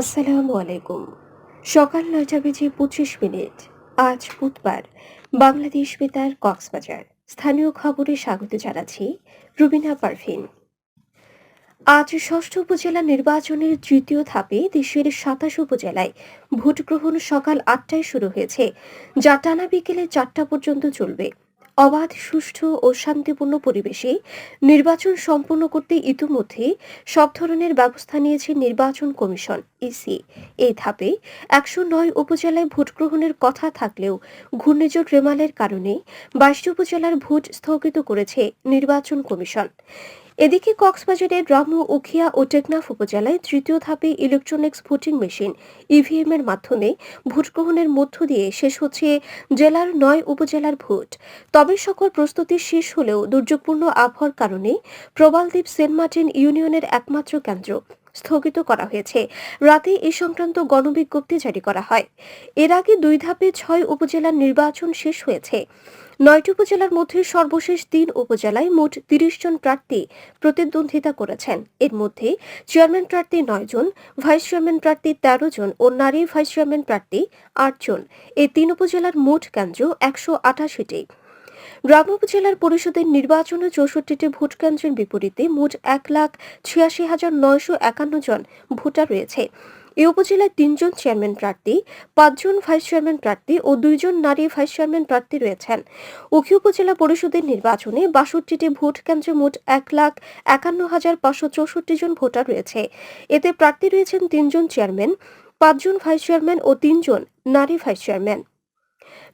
আসসালামু আলাইকুম। সকাল নয়টা বেজে পঁচিশ মিনিট। আজ বুধবার। বাংলাদেশ বেতার, কক্সবাজার। স্থানীয় খবরে স্বাগত জানাচ্ছি রুবিনা পারভিন। আজ ষষ্ঠ উপজেলা নির্বাচনের তৃতীয় ধাপে দেশের সাতাশ উপজেলায় ভোট গ্রহণ সকাল আটটায় শুরু হয়েছে, যা টানা বিকেলে চারটা পর্যন্ত চলবে। অবাধ, সুষ্ঠু ও শান্তিপূর্ণ পরিবেশে নির্বাচন সম্পন্ন করতে ইতিমধ্যে সব ধরনের ব্যবস্থা নিয়েছে নির্বাচন কমিশন, ইসি। এই ধাপে একশো নয় উপজেলায় ভোট গ্রহণের কথা থাকলেও ঘূর্ণিঝড় রেমালের কারণে বাইশটি উপজেলার ভোট স্থগিত করেছে নির্বাচন কমিশন। এদিকে কক্সবাজারের গ্রাম্য উখিয়া ও টেকনাফ উপজেলায় তৃতীয় ধাপে ইলেকট্রনিক্স ভোটিং মেশিন ইভিএম এর মাধ্যমে ভোটগ্রহণের মধ্য দিয়ে শেষ হচ্ছে জেলার নয় উপজেলার ভোট। তবে সকল প্রস্তুতি শেষ হলেও দুর্যোগপূর্ণ আবহাওয়ার কারণে প্রবালদ্বীপ সেন্ট মার্টিন ইউনিয়নের একমাত্র কেন্দ্র। স্থগিত করা হয়েছে। রাতে এ সংক্রান্ত গণবিজ্ঞপ্তি জারি করা হয়। এর আগে দুই ধাপে ছয় উপজেলার নির্বাচন শেষ হয়েছে। নয়টি উপজেলার মধ্যে সর্বশেষ তিন উপজেলায় মোট তিরিশ জন প্রার্থী প্রতিদ্বন্দ্বিতা করেছেন। এর মধ্যে চেয়ারম্যান প্রার্থী নয় জন, ভাইস চেয়ারম্যান প্রার্থী তেরো জন ও নারী ভাইস চেয়ারম্যান প্রার্থী আট জন। এই তিন উপজেলার মোট কেন্দ্র একশো আঠাশিটি। গ্রাম উপজেলার পরিষদের নির্বাচনে চৌষট্টিটি ভোট কেন্দ্রের বিপরীতে মোট এক লাখ ছিয়াশি হাজার নয়শো একান্ন জন ভোটার রয়েছে। এ উপজেলায় তিনজন চেয়ারম্যান প্রার্থী, পাঁচজন ভাইস চেয়ারম্যান প্রার্থী ও দুইজন নারী ভাইস চেয়ারম্যান প্রার্থী রয়েছেন। উখি উপজেলা পরিষদের নির্বাচনে বাষট্টিটি ভোট কেন্দ্রে মোট এক লাখ একান্ন হাজার পাঁচশো চৌষট্টি জন ভোটার রয়েছে। এতে প্রার্থী রয়েছেন তিনজন চেয়ারম্যান, পাঁচজন ভাইস চেয়ারম্যান ও তিনজন নারী ভাইস চেয়ারম্যান।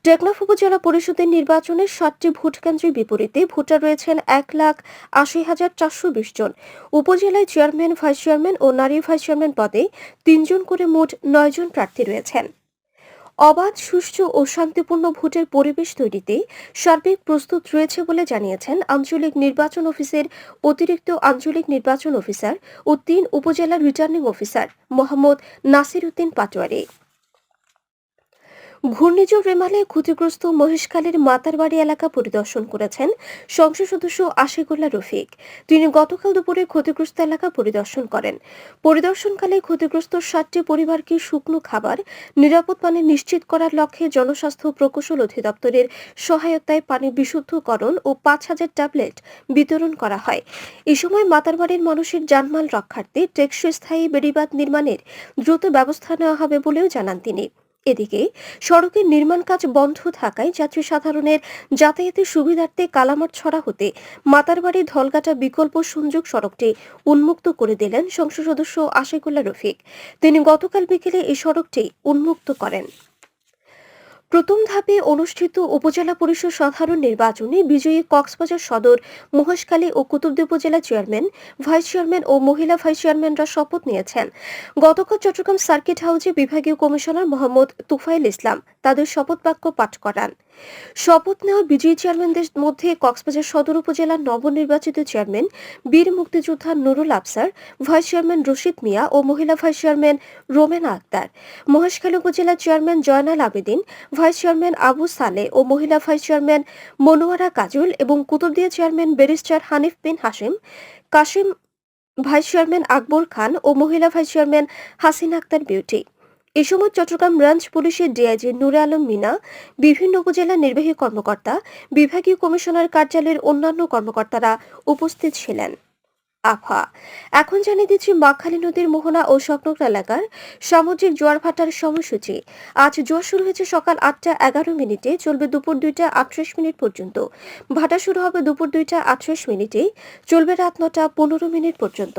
টেকনাফ উপজেলা পরিষদের নির্বাচনে সাতটি ভোট কেন্দ্রের বিপরীতে ভোটার রয়েছেন এক লাখ আশি হাজার চারশো বিশ জন। উপজেলায় চেয়ারম্যান, ভাইস চেয়ারম্যান ও নারী ভাইস চেয়ারম্যান পদে তিনজন করে মোট নয় জন প্রার্থী রয়েছেন। অবাধ, সুষ্ঠু ও শান্তিপূর্ণ ভোটের পরিবেশ তৈরিতে সার্বিক প্রস্তুত রয়েছে বলে জানিয়েছেন আঞ্চলিক নির্বাচন অফিসের অতিরিক্ত আঞ্চলিক নির্বাচন অফিসার ও তিন উপজেলার রিটার্নিং অফিসার মোহাম্মদ নাসির উদ্দিন পাটোয়ারি। ঘূর্ণিঝড় রেমালে ক্ষতিগ্রস্ত মহেশখালীর মাতারবাড়ি এলাকা পরিদর্শন করেছেন সংসদ সদস্য আশিকুল্লাহ রফিক। তিনি গতকাল দুপুরে ক্ষতিগ্রস্ত এলাকা পরিদর্শন করেন। পরিদর্শনকালে ক্ষতিগ্রস্ত ষাটটি পরিবারকে শুকনো খাবার, নিরাপদ পানি নিশ্চিত করার লক্ষ্যে জনস্বাস্থ্য প্রকৌশল অধিদপ্তরের সহায়তায় পানি বিশুদ্ধকরণ ও পাঁচ হাজার ট্যাবলেট বিতরণ করা হয়। এ সময় মাতারবাড়ির মানুষের জানমাল রক্ষার্থে টেকসই স্থায়ী বেড়িবাঁধ নির্মাণের দ্রুত ব্যবস্থা নেওয়া হবে বলেও জানান তিনি। এদিকে সড়কের নির্মাণ কাজ বন্ধ থাকায় যাত্রী সাধারণের যাতায়াতের সুবিধার্থে কালামার ছড়া হতে মাতারবাড়ি ধলঘাটা বিকল্প সংযোগ সড়কটি উন্মুক্ত করে দিলেন সংসদ সদস্য আশিকুল্লা রফিক। তিনি গতকাল বিকেলে এই সড়কটি উন্মুক্ত করেন। প্রথম ধাপে অনুষ্ঠিত উপজেলা পরিষদ সাধারণ নির্বাচনে বিজয়ী কক্সবাজার সদর, মহেশখালী ও কুতুবদী উপজেলা চেয়ারম্যান, ভাইস চেয়ারম্যান ও মহিলা ভাইস চেয়ারম্যানরা শপথ নিয়েছেন। গতকাল চট্টগ্রাম সার্কিট হাউসে বিভাগীয় কমিশনার মোহাম্মদ তুফাইল ইসলাম তাদের শপথ বাক্য পাঠ করান। শপথ নেওয়া বিজয়ী চেয়ারম্যানদের মধ্যে কক্সবাজার সদর উপজেলার নবনির্বাচিত চেয়ারম্যান, বীর মুক্তিযোদ্ধা নুরুল আফসার, ভাইস চেয়ারম্যান রশিদ মিয়া ও মহিলা ভাইস চেয়ারম্যান রোমেনা আক্তার। মহেশখালী উপজেলা chairman Joynal Abedin, vice chairman Abu Saleh ও মহিলা ভাইস চেয়ারম্যান মনোয়ারা কাজল এবং Kutubdia chairman barrister Hanif bin Hashim Kashem vice chairman Akbar Khan ও মহিলা vice chairman Hasin Akter beauty. এ সময় চট্টগ্রাম ব্রাঞ্চ পুলিশের ডিআইজি নুরে আলম মিনা, বিভিন্ন উপজেলা নির্বাহী কর্মকর্তা, বিভাগীয় কমিশনার কার্যালয়ের অন্যান্য কর্মকর্তারা উপস্থিত ছিলেন। আফা, এখন জানিয়ে দিচ্ছি বাকখালী নদীর মোহনা ও সংলগ্ন এলাকার সামুদ্রিক জোয়ার ভাটার সময়সূচি। আজ জোয়ার শুরু হয়েছে সকাল আটটা এগারো মিনিটে, চলবে দুপুর দুইটা আটত্রিশ মিনিট পর্যন্ত। ভাটা শুরু হবে দুপুর দুইটা আটত্রিশ মিনিটে চলবে রাত নটা পনেরো মিনিট পর্যন্ত।